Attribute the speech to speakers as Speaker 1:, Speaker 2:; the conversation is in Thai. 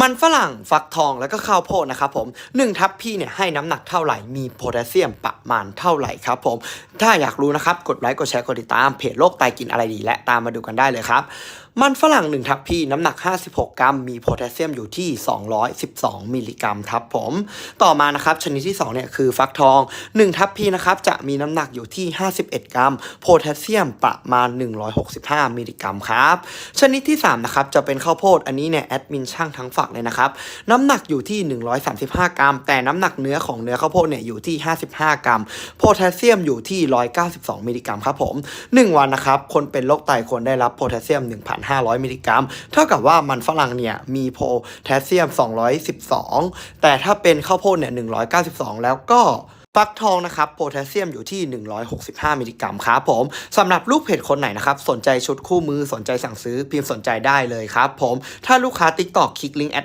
Speaker 1: มันฝรั่งฟักทองแล้วก็ข้าวโพดนะครับผม1ทัพพี่เนี่ยให้น้ำหนักเท่าไหร่มีโพแทสเซียมประมาณเท่าไหร่ครับผมถ้าอยากรู้นะครับกดไลค์กดแชร์กดติดตามเพจโลกไตกินอะไรดี และตามมาดูกันได้เลยครับมันฝรั่ง1ทัพพี่น้ำหนัก 56 กรัม มีโพแทสเซียมอยู่ที่ 212 มิลลิกรัมครับผม ต่อมานะครับชนิดที่2เนี่ยคือฟักทอง 1 ทัพพี่นะครับจะมีน้ำหนักอยู่ที่ 51 กรัม โพแทสเซียมประมาณ 165 มิลลิกรัมครับ ชนิดที่3นะครับจะเป็นข้าวโพดอันนี้เนี่ยแอดมินช่างทั้งฝักเลยนะครับ น้ำหนักอยู่ที่ 135 กรัม แต่น้ำหนักเนื้อของเนื้อข้าวโพดเนี่ยอยู่ที่ 55 กรัม โพแทสเซียมอยู่ที่ 192 มิลลิกรัมครับผม 1 วันนะครับ คนเป็นโรคไตควรได้รับโพแทสเซียม 1,500 มิลลิกรัม เท่ากับว่ามันฝรั่งเนี่ยมีโพแทสเซียม 212 แต่ถ้าเป็นข้าวโพดเนี่ย 192 แล้วก็ ฟักทองนะครับโพแทสเซียมอยู่ที่ 165 มิลลิกรัมครับผมสำหรับลูกเพจคนไหนนะครับ สนใจชุดคู่มือสนใจสั่งซื้อพิมพ์สนใจได้เลยครับผมถ้าลูกค้าติ๊กตอกคลิกลิงก์แอด